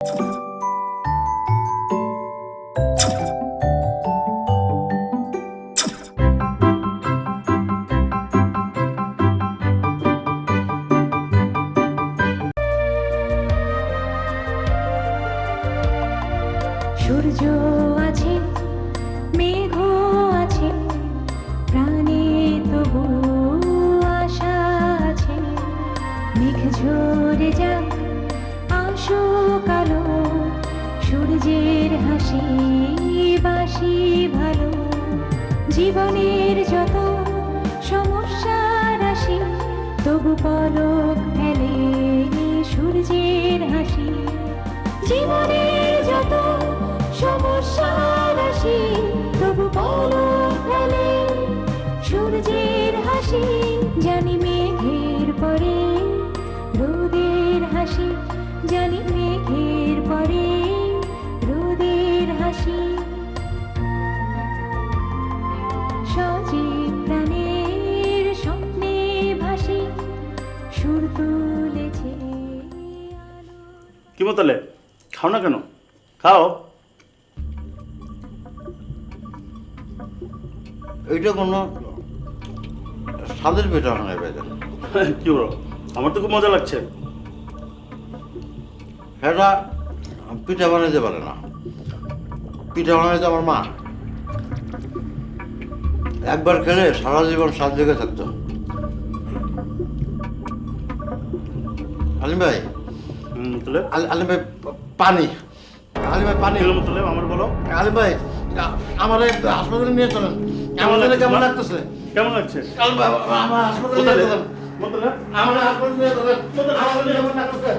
you তবু পলক ফেলে সূর্যের হাসি। জীবনের যত সমস্যা রাশি, তবু পলক ফেলে সূর্যের হাসি। জানি মেঘের পরে, রোদের হাসি, জানি মেঘের পরে। কি মতলে খাও না কেন? খাও। এইটা কোনো স্বাদের পিঠা বেদা কি বলো? আমার তো খুব মজা লাগছে। সেটা পিঠা বানাইতে পারে না। পিঠা বানাইতে আমার মা। একবার খেলে সারা জীবন স্বাদ লেগে থাকতো। আলিম ভাই হুম, আলিম ভাই পানি। আলিম ভাই পানি কি হলো আমার বলো। আলিম ভাই আমার হাসপাতালে নিয়ে চলেন। কেমন লাগছে, কেমন লাগতেছে? কেমন লাগছে? আলিম ভাই আমার হাসপাতালে নিয়ে চলেন। মতলে আমার হাসপাতালে নিয়ে চলেন। আমার কেমন লাগতেছে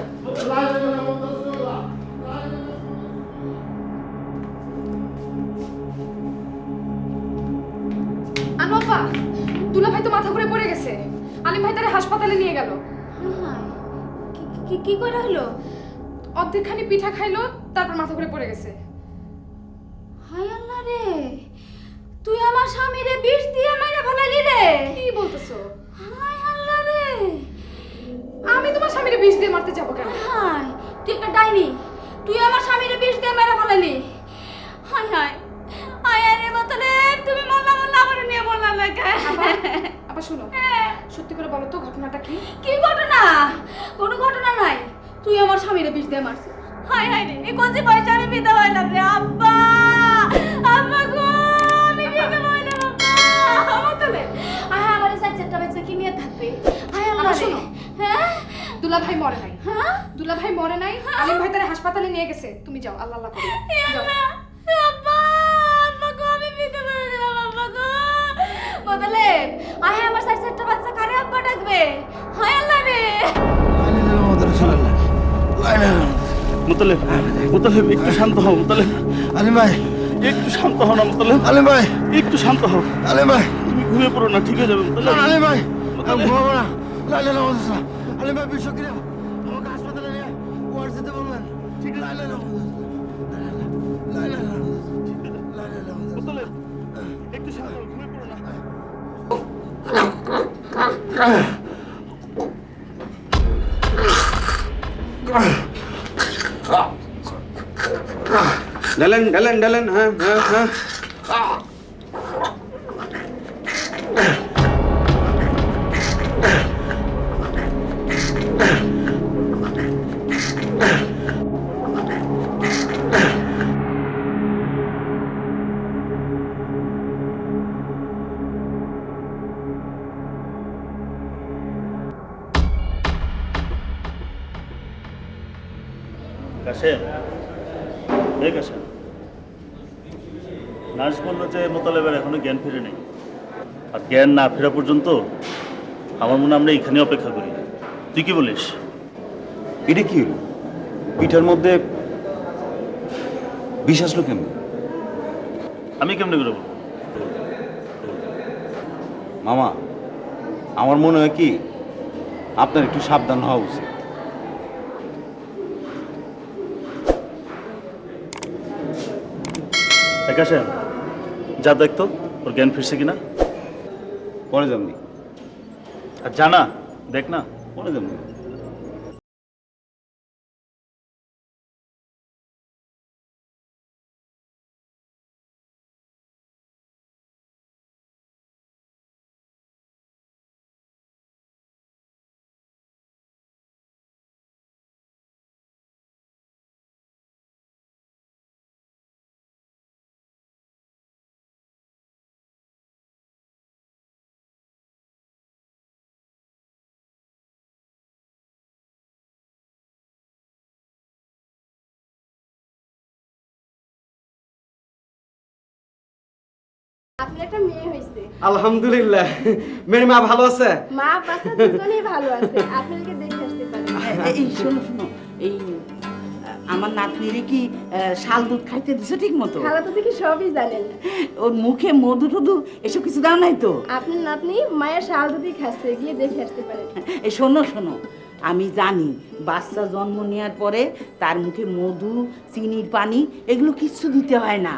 আনোপা দুলা ভাই তো মাথা ঘুরে পড়ে গেছে। আলিম ভাই তারে হাসপাতালে নিয়ে গেল। কি- কি করে হলো? অর্ধেকখানি পিঠা খাইলো তারপর মাথা ঘুরে পড়ে গেছে। হায় আল্লাহ রে তুই আমার স্বামীরে বিষ দিয়ে মাইরা ফেলালি রে। কি বলতেছো? হায় আল্লাহ রে। আমি তোমার স্বামীরে বিষ দিয়ে মারতে যাব কেন? হায় তুই একটা ডাইনি তুই আমার স্বামীরে বিষ দিয়ে মাইরা ফেলালি হায় হায় হায় রে বতলে তুমি মোল্লা মোল্লা আমার নিয়ে বললা না আবার? শুনো সত্যি করে বলো তো ঘটনাটা কি? কি ঘটনা? তুই আমার স্বামীরে বিষ দিয়ে মারছিস। হায় হায় রে এই কোন যে পয়সা আমি বিধবা হইলাম রে আব্বা! আব্বা গো আমি বিধবা হইলাম আব্বা! আমার তলে আয় আমার সাইড চারটা বাচ্চা কি নিয়ে থাকবে? আয় আল্লাহ আবার শোনো। হ্যাঁ? দুলা ভাই মরে নাই। হ্যাঁ? দুলা ভাই মরে নাই আলিম ভাই তারে হাসপাতালে নিয়ে গেছে। তুমি যাও আল্লাহ আল্লাহ করো। যাও। আব্বা আব্বা গো আমি বিধবা হয়ে গেলাম আব্বা গো। বদলে আয় আমার সাইড চারটা বাচ্চা কারে আব্বা ডাকবে? হায় আল্লাহ রে। মতলে মতলে একটু শান্ত হও মতলে আলিম ভাই। একটু শান্ত হও না মতলে আলিম ভাই। একটু শান্ত হও। আলিম ভাই। তুমি ঘুমিয়ে পড়ো না ঠিক হয়ে যাবে মতলে আলিম ভাই। ঘুমাবো না। লাইলে আলিম ভাই বিশ্ব কিরে? আমাকে হাসপাতালে নিয়ে ওয়ার্ড যেতে বললেন ঠিক লাইলে লাইলে মতলে একটু শান্ত হও ঘুমিয়ে পড়ো না। ঢালেন ঢালেন ঢালেন হ্যাঁ হ্যাঁ হ্যাঁ কাশেম এ কাশেম নার্স বলল যে মোতালেবের এখনও জ্ঞান ফিরে নেই। আর জ্ঞান না ফেরা পর্যন্ত আমার মনে আমরা এখানে অপেক্ষা করি। তুই কি বলিস? এটা কি? পিঠার মধ্যে বিষ আসলো কেমন? আমি কেমনে করে বলব? মামা আমার মনে হয় কি আপনার একটু সাবধান হওয়া উচিত। এ কাশেম যা দেখতো ওর জ্ঞান ফিরছে কিনা? পরে যাবনি আর জানা দেখ না পরে যাবনি একটা মেয়ে হয়েছে আলহামদুলিল্লাহ। মেয়ের মা ভালো আছে? মা বাচ্চা দুজনেই ভালো আছে। আপনাকে দেখে আসতে পারেন। এই শোনো শোনো এই আমার নাতনিরে কি শাল দুধ খাইতে দিছো ঠিক মতো? খালা তো দেখি সবই জানেন। ওর মুখে মধু টধু এসব কিছু দাও নাই তো? আপনার নাতনি মায়ের শাল দুধই খাচ্ছে গিয়ে দেখে আসতে পারেন। এই শোনো শোনো আমি জানি বাচ্চা জন্ম নেওয়ার পরে তার মুখে মধু চিনির পানি এগুলো কিচ্ছু দিতে হয় না।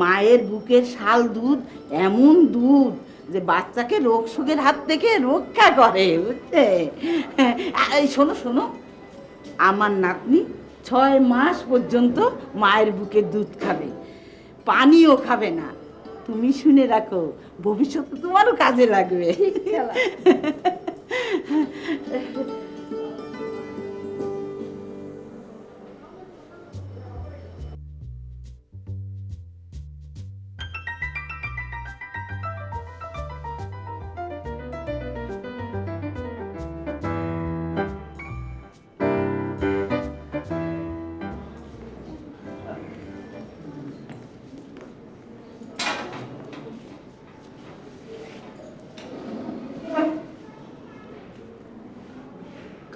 মায়ের বুকের শাল দুধ, এমন দুধ যে বাচ্চাকে রোগ সুখের হাত থেকে রক্ষা করে বুঝছে এই শোনো শোনো। আমার নাতনি ছয় মাস পর্যন্ত মায়ের বুকের দুধ খাবে, পানিও খাবে না। তুমি শুনে রাখো, ভবিষ্যতে তোমারও কাজে লাগবে।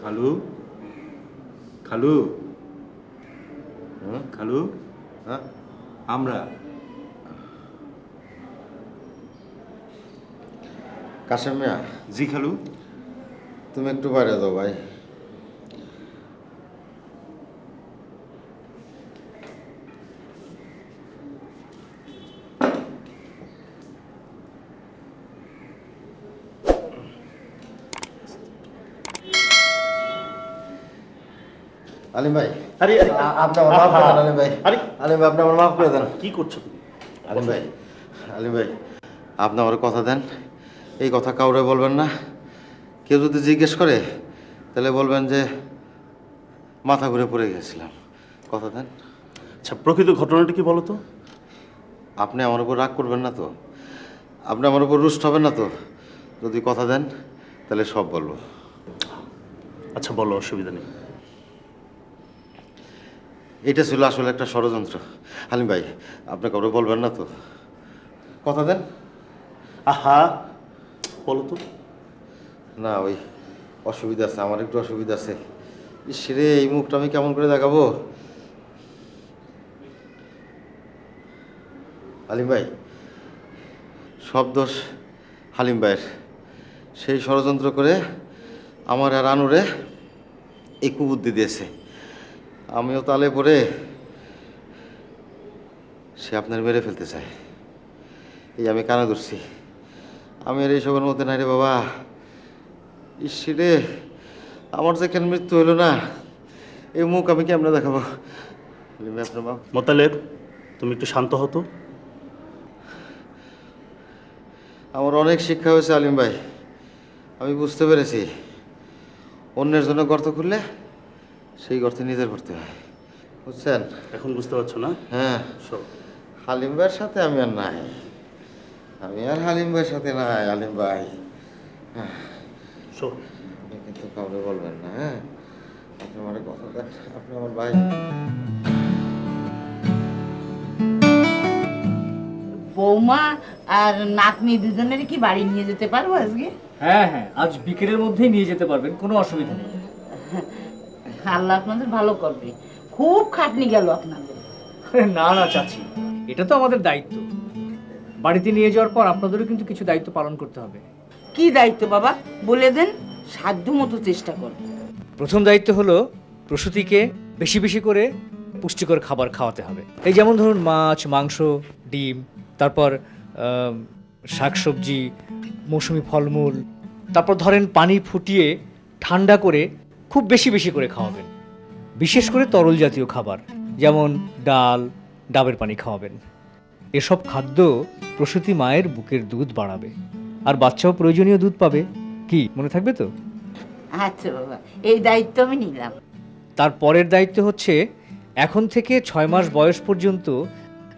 খালা খালু খালু হ্যাঁ হ্যাঁ আমরা কাশেম মিয়া জি খালু তুমি একটু বাইরে দাও ভাই। আলিম ভাই আরে আপনি আমার মাফ করে দেন আলিম ভাই। আরে। আলিম ভাই আপনি আমার মাফ করে দেন। কি করছ তুমি? আলিম ভাই আলিম ভাই আপনি আমার কথা দেন। এই কথা কাউরে বলবেন না। কেউ যদি জিজ্ঞেস করে তাহলে বলবেন যে মাথা ঘুরে পড়ে গেছিলাম। কথা দেন। আচ্ছা প্রকৃত ঘটনাটা কি বলো তো? আপনি আমার উপর রাগ করবেন না তো। আপনি আমার উপর রুষ্ট হবেন না তো। যদি কথা দেন তাহলে সব বলব। আচ্ছা বলো অসুবিধা নেই। এটা ছিল আসলে একটা ষড়যন্ত্র। হালিম ভাই আপনি কাউরে বলবেন না তো? কথা দেন। আহা বলো তো। না ওই অসুবিধা আছে আমার একটু অসুবিধা আছে। ইস রে এই মুখটা আমি কেমন করে দেখাবো? হালিম ভাই সব দোষ হালিম ভাইয়ের। সেই ষড়যন্ত্র করে আমার আর আনুরে এই কুবুদ্ধি দিয়েছে। আমিও তালে পড়ে সে আপনার মেরে ফেলতে চায়। এই আমি কানে ধরছি। আমি আর এইসবের মধ্যে নাই রে বাবা। ঈশ্বরে আমার যে কেন মৃত্যু হলো না এই মুখ আমি কেমনে দেখাবো? আপনার বাবা মোতালেব তুমি একটু শান্ত হতো আমার অনেক শিক্ষা হয়েছে আলিম ভাই। আমি বুঝতে পেরেছি। অন্যের জন্য গর্ত খুললে সেই গর্তে নিজের পড়তে হয়। বুঝছেন? এখন বুঝতে পারছ না? হ্যাঁ। সব হালিম ভাইয়ের সাথে আমি আর নাই। আমি আর হালিম ভাইয়ের সাথে নাই হালিম ভাই। সব আপনি কিন্তু কাউকে বলবেন না হ্যাঁ? আপনি আমার কথা দেন আপনি আমার ভাই। বৌমা আর নাতনি দুজনের কি বাড়ি নিয়ে যেতে পারব আজকে? হ্যাঁ হ্যাঁ। আজ বিকেলের মধ্যেই নিয়ে যেতে পারবেন কোনো অসুবিধা নেই। আল্লাহ আপনাদের ভালো করবে। খুব খাটনি গেল আপনাদের। আরে না না চাচি এটা তো আমাদের দায়িত্ব। বাড়িতে নিয়ে যাওয়ার পর আপনাদেরও কিন্তু কিছু দায়িত্ব পালন করতে হবে। কি দায়িত্ব বাবা? বলে দেন সাধ্য মতো চেষ্টা করো। প্রথম দায়িত্ব হলো প্রসূতিকে বেশি বেশি করে পুষ্টিকর খাবার খাওয়াতে হবে। এই যেমন ধরুন মাছ মাংস ডিম তারপর শাকসবজি মৌসুমি ফলমূল তারপর ধরেন পানি ফুটিয়ে ঠান্ডা করে খুব বেশি বেশি করে খাওয়াবেন। বিশেষ করে তরল জাতীয় খাবার যেমন ডাল ডাবের পানি খাওয়াবেন। এসব খাদ্য প্রসূতি মায়ের বুকের দুধ বাড়াবে। আর বাচ্চাও প্রয়োজনীয় দুধ পাবে। কি মনে থাকবে তো? আচ্ছা বাবা এই দায়িত্ব আমি নিলাম। তার পরের দায়িত্ব হচ্ছে এখন থেকে ছয় মাস বয়স পর্যন্ত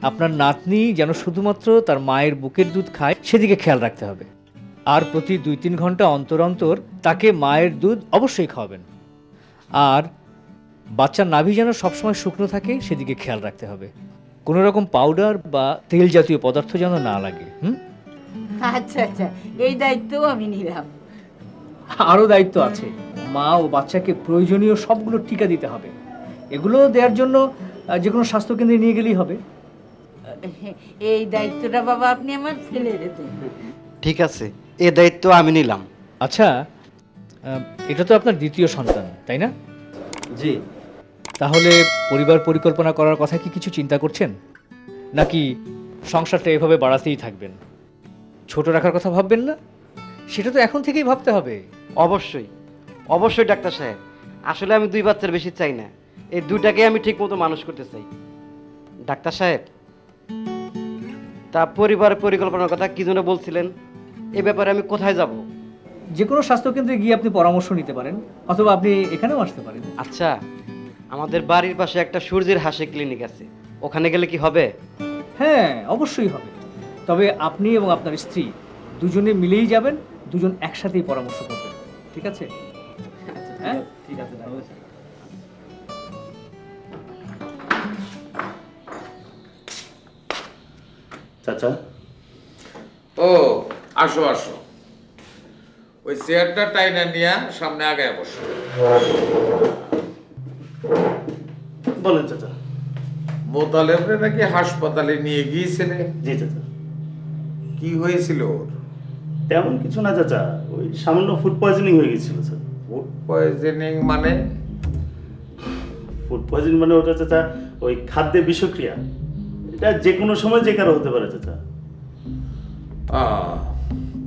আপনার নাতনি যেন শুধুমাত্র তার মায়ের বুকের দুধ খায় সেদিকে খেয়াল রাখতে হবে। আর প্রতি দুই তিন ঘণ্টা অন্তর অন্তর তাকে মায়ের দুধ অবশ্যই খাওয়াবেন। আর বাচ্চার নাভি যেন সবসময় শুকনো থাকে সেদিকে খেয়াল রাখতে হবে। কোনো রকম পাউডার বা তেল জাতীয় পদার্থ যেন না লাগে হুম? আচ্ছা আচ্ছা এই দায়িত্বও আমি নিলাম। আরও দায়িত্ব আছে। মা ও বাচ্চাকে প্রয়োজনীয় সবগুলো টিকা দিতে হবে। এগুলো দেওয়ার জন্য যে কোনো স্বাস্থ্যকেন্দ্রে নিয়ে গেলেই হবে। এই দায়িত্বটা বাবা আপনি আমার ছেলে দেন ঠিক আছে এ দায়িত্ব আমি নিলাম। আচ্ছা এটা তো আপনার দ্বিতীয় সন্তান তাই না? জি। তাহলে পরিবার পরিকল্পনা করার কথা কি কিছু চিন্তা করছেন? নাকি সংসারটা এভাবে বাড়াতেই থাকবেন? ছোট রাখার কথা ভাববেন না? সেটা তো এখন থেকেই ভাবতে হবে। অবশ্যই। অবশ্যই ডাক্তার সাহেব। আসলে আমি দুই বাচ্চার বেশি চাই না। এই দুটাকে আমি ঠিক মতো মানুষ করতে চাই। ডাক্তার সাহেব তা পরিবার পরিকল্পনার কথা কি জন্য বলছিলেন? এ ব্যাপারে আমি কোথায় যাব? যে কোনো স্বাস্থ্যকেন্দ্রে গিয়ে আপনি পরামর্শ নিতে পারেন অথবা আপনি এখানেও আসতে পারেন। আচ্ছা আমাদের বাড়ির পাশে একটা সূর্যের হাসি ক্লিনিক আছে। ওখানে গেলে কি হবে? হ্যাঁ অবশ্যই হবে। তবে আপনি এবং আপনার স্ত্রী দুজনে মিলেই যাবেন দুজন একসাথেই পরামর্শ করবেন। ঠিক আছে? হ্যাঁ? ঠিক আছে। চাচা? ও আসো আসো। ওই চেয়ারটা টাইনা নিয়ে সামনে আগায় বসো। বলেন চাচা। মোতালেবরে নাকি হাসপাতালে নিয়ে গিয়েছিলে? জি চাচা। কি হয়েছিল ওর? তেমন কিছু না চাচা। ওই সামান্য ফুড পয়জনিং হয়ে গেছিল স্যার। ফুড পয়জনিং মানে? ফুড পয়জনিং মানে ওটা চাচা ওই খাদ্যে বিষক্রিয়া। এটা যে কোনো সময় যে কারও হতে পারে চাচা।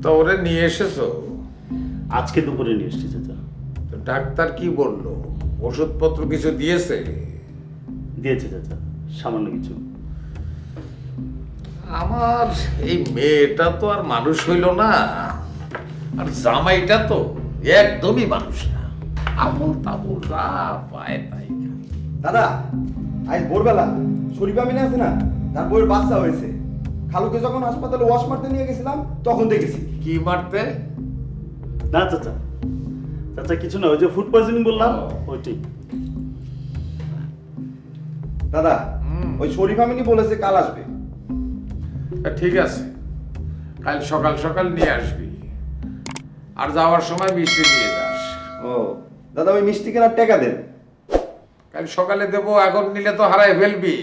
তা ওরে নিয়ে এসেছ? আজকে দুপুরে নিয়ে এসছি চাচা। তো ডাক্তার কি বলল? ওষুধপত্র কিছু দিয়েছে? দিয়েছে চাচা সামান্য কিছু। আমার এই মেয়েটা তো আর মানুষ হইল না আর জামাইটা তো একদমই মানুষ না। আমল তামল যা পায় তাই দাদা আজ ভোরবেলা শরীফ আমিনে আছে না? তার বউয়ের বাচ্চা হয়েছে। খালুকে যখন হাসপাতালে ওয়াশ মারতে নিয়ে গেছিলাম তখন দেখেছি। কি মারতে? না চাচা। চাচা কিছু না ওই যে ফুড পয়জনিং বললাম ওইটাই দাদা ওই শরীফ আমিনি বলেছে কাল আসবে। তা ঠিক আছে। কাল সকাল সকাল নিয়ে আসবি। আর যাওয়ার সময় মিষ্টি দিয়ে যাস। ও দাদা ওই মিষ্টি কেনার টাকা দেন। কাল সকালে দেবো এখন নিলে তো হারাই ফেলবি।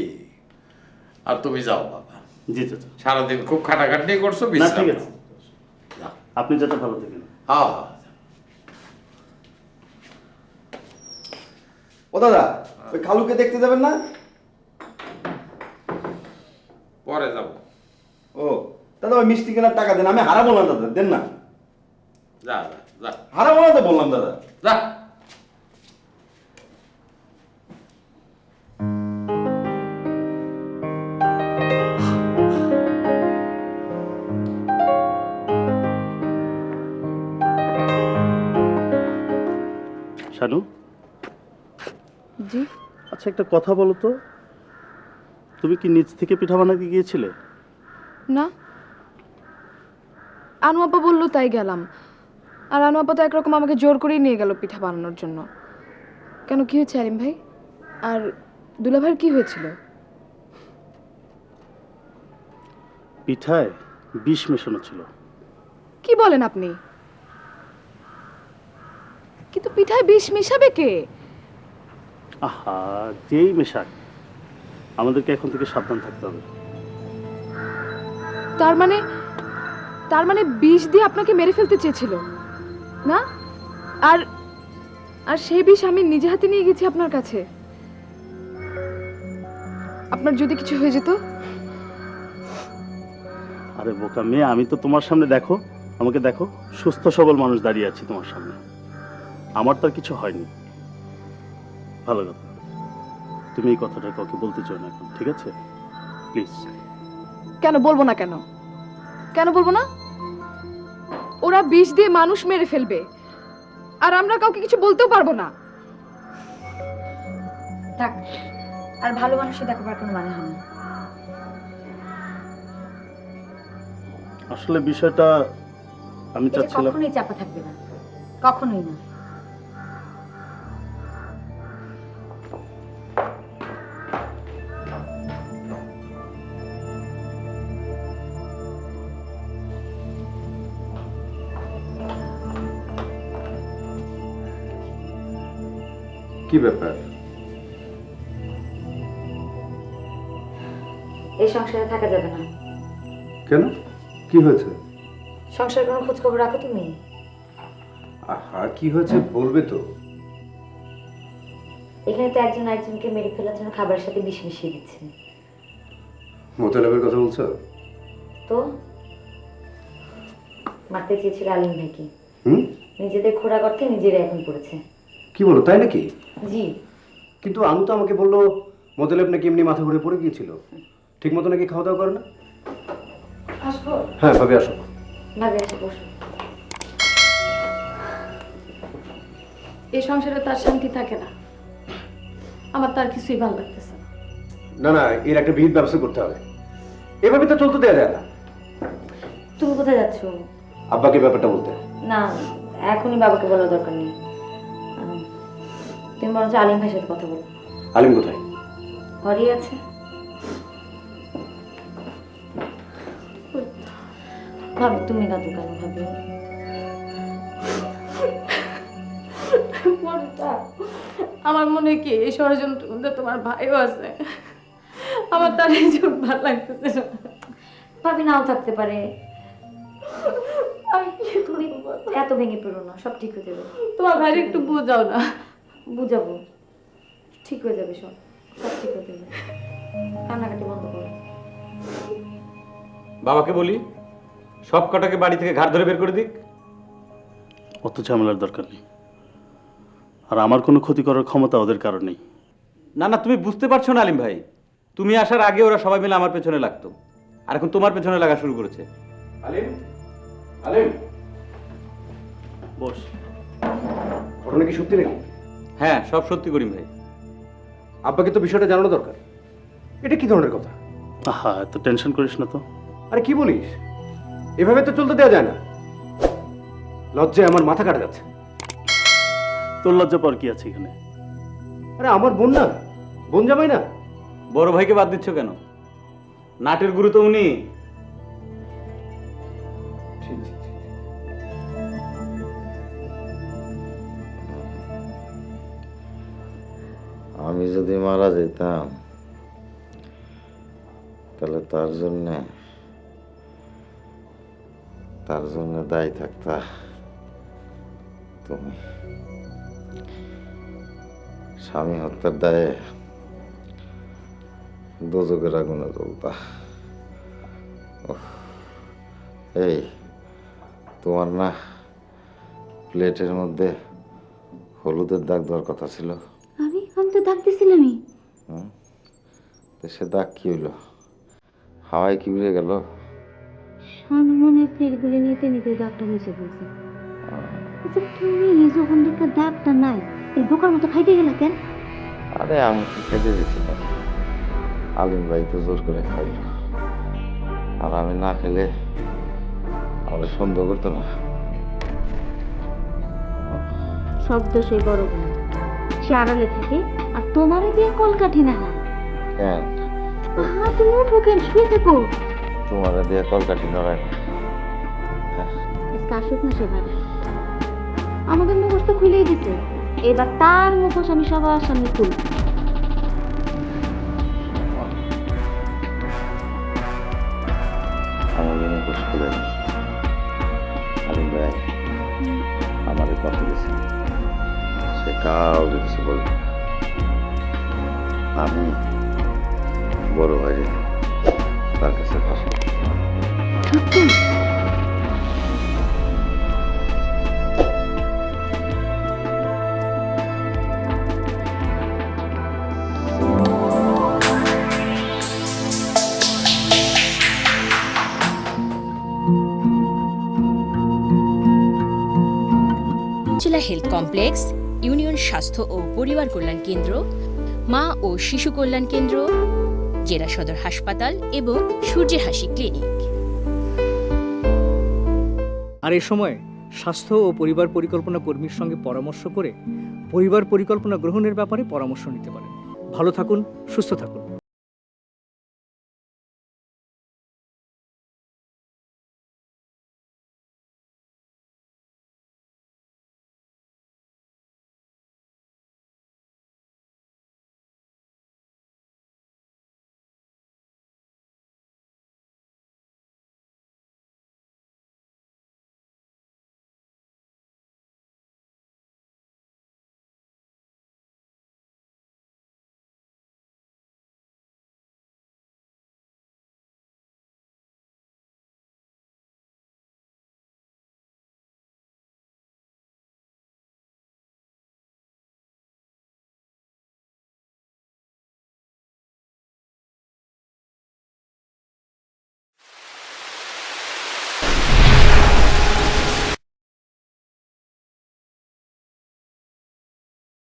আর তুমি যাও বাবা। জি চাচা। সারাদিন খুব খাটাখাটনি করছ না ঠিক আছে। আপনি চাচা ভালো থাকেন। হ্যাঁ ও দাদা ওই খালুকে দেখতে যাবেন না? পরে যাব। ও দাদা ওই মিষ্টি কেনার টাকা দেন আমি হারাবো না দাদা দেন না। যা যা যা। হারাবো না তো বললাম দাদা। যা। একটা কথা বলো তো। তুমি কি নিচ থেকে পিঠা বানাতে গিয়েছিলে? না। আনু আপা বলল তাই গেলাম। আর আনু আপা তো একরকম আমাকে জোর করেই নিয়ে গেল পিঠা বানানোর জন্য। কেন কি হয়েছে আরিম ভাই? আর দুলাভাইয়ের কি হয়েছিল? পিঠায় বিষ মেশানো ছিল। কি বলেন আপনি? কিন্তু পিঠায় বিষ মিশাবে কে? আহা যেই মেশাক। আমাদেরকে এখন থেকে সাবধান থাকতে হবে। তার মানে তার মানে বিষ দিয়ে আপনাকে মেরে ফেলতে চেয়েছিল না? আর আর সেই বিষ আমি নিজে হাতে নিয়ে গেছি আপনার কাছে। আপনার যদি কিছু হয়ে যেত? আরে বোকা মেয়ে আমি তো তোমার সামনে দেখো আমাকে দেখো সুস্থ সবল মানুষ দাঁড়িয়ে আছি তোমার সামনে। আমার তো আর কিছু হয়নি। ভালো কথা। তুমি এই কথাটা কাউকে বলতে চাও না এখন ঠিক আছে? প্লিজ কেন বলব না কেন? কেন বলব না? ওরা বিষ দিয়ে মানুষ মেরে ফেলবে। আর আমরা কাউকে কিছু বলতেও পারব না। থাক আর ভালো মানুষই দেখাবার কোনো মানে হয় না। আসলে বিষয়টা আমি চাচ্ছিলাম কখনোই চাপা থাকবে না। কখনোই না। কি ব্যাপার? এই সংসারে থাকা যাবে না। কেন? কি হয়েছে? সংসার কোনো খোঁজ খবর রাখো তুমি। আহা কি হয়েছে বলবে তো। এখানে তো একজন একজনকে মেরে ফেলার জন্য খাবারের সাথে বিষ মিশিয়ে দিচ্ছে। মোতালেবের কথা বলছো? তো? মারতে চেয়েছিল আলিম ভাইকে। হুম? নিজেদের খোরা করতে নিজেরা এখন পড়েছে। কি বলো তাই নাকি? জি। কিন্তু আমি তো আমাকে বলল মোতালেব নাকি এমনি মাথা ঘুরে পড়ে গিয়েছিল। ঠিক মতো নাকি খাওয়া দাওয়া করে না? আসব? হ্যাঁ ভাবে আসো। ভাবে বসো। এই সংসারে তার শান্তি থাকে না। আমার তার কিছুই ভালো লাগতেছে না। না না এর একটা বিহিত ব্যবস্থা করতে হবে। এভাবে তো চলতে দেওয়া যায় না। তুমি কোথায় যাচ্ছ? আব্বাকে ব্যাপারটা বলতে। না এখনই বাবাকে বলার দরকার নেই। তুমি বরঞ্চ আলিম ভাইয়ের সাথে কথা বলো। আলিম কোথায়? ঘরেই আছে। ভাবি তুমি কাঁদো কেন ভাবি? আমার মনে কি এই ষড়যন্ত্রের মধ্যে তোমার ভাইও আছে? আমার তার এই জন্য ভালো লাগতেছে না। ভাবি নাও থাকতে পারে। তুমি এত ভেঙে পড়ো না সব ঠিক হয়ে যাবে। তোমার ভাইয়ের একটু বোঝাও না। বুঝাবো। ঠিক হয়ে যাবে সব। সব ঠিক হয়ে যাবে। কান্নাকাটি বন্ধ করো। বাবাকে বলি সব কটাকে বাড়ি থেকে ঘাট ধরে বের করে দিক। অত ঝামেলার দরকার নেই। আর আমার কোনো ক্ষতি করার ক্ষমতা ওদের কারণেই না না তুমি বুঝতে পারছ না আলিম ভাই। তুমি আসার আগে ওরা সবাই মিলে আমার পেছনে লাগতো। আর এখন তোমার পেছনে লাগা শুরু করেছে। আলিম? আলিম? বস। ঘটনা কি সত্যি নাকি? হ্যাঁ সব সত্যি করিম ভাই। আব্বাকে তো বিষয়টা জানানো দরকার। এটা কি ধরনের কথা? আহা এত টেনশন করিস না তো। আরে কি বলিস? এভাবে তো চলতে দেওয়া যায় না। লজ্জায় আমার মাথা কাটা যাচ্ছে। তোর লজ্জা পর কি আছে এখানে? আরে আমার বোন না বোন জামাই না। বড় ভাইকে বাদ দিচ্ছ কেন? নাটের গুরু তো উনি। আমি যদি মারা যেতাম তাহলে তার জন্যে তার জন্য দায়ী থাকতা তুমি। স্বামী হত্যার দায়ে দোজকের আগুনে উফ, এই তোমার না প্লেটের মধ্যে হলুদের দাগ দেওয়ার কথা ছিল। তো? তো সে দাগ কি হইল? হাওয়ায় কি উড়ে গেল? আমি মনে হয় প্লেটগুলো নিতে নিতে দাগটা মুছে ফেলছি। আচ্ছা তুমি যখন দেখে দাগটা নাই এই বোকার মতো খাইতে গেলা কেন? আরে আমি কি খেতে দিয়েছিলাম আলিম ভাই তো জোর করে খাইল। আর আমি না খেলে আমার সন্দেহ করতো না। শব্দ সেই বড় সে আড়ালে থাকে তোমারে দিয়ে কলকাঠি না কেন? তুমি উঠো শুয়ে থেকো। তোমার দিয়ে কলকাঠি না। আজকে আসুক না সেভাবে আমাদের মুখোশ তো খুলেই দিছে। এবার তার মুখোশ আমি সবার সামনে খুলব আমাকে মুখোশ খুলে আলিম ভাই আমাদের কথা দিয়েছে সে কাউকে কিছু বলবে। আমি বড় ভাইরে তার কাছে হেলথ কমপ্লেক্স ইউনিয়ন স্বাস্থ্য ও পরিবার কল্যাণ কেন্দ্র মা ও শিশু কল্যাণ কেন্দ্র, জেলা সদর হাসপাতাল এবং সূর্য হাসি ক্লিনিক। আর এ সময় স্বাস্থ্য ও পরিবার পরিকল্পনা কর্মীর সঙ্গে পরামর্শ করে পরিবার পরিকল্পনা গ্রহণের ব্যাপারে পরামর্শ নিতে পারেন। ভালো থাকুন, সুস্থ থাকুন।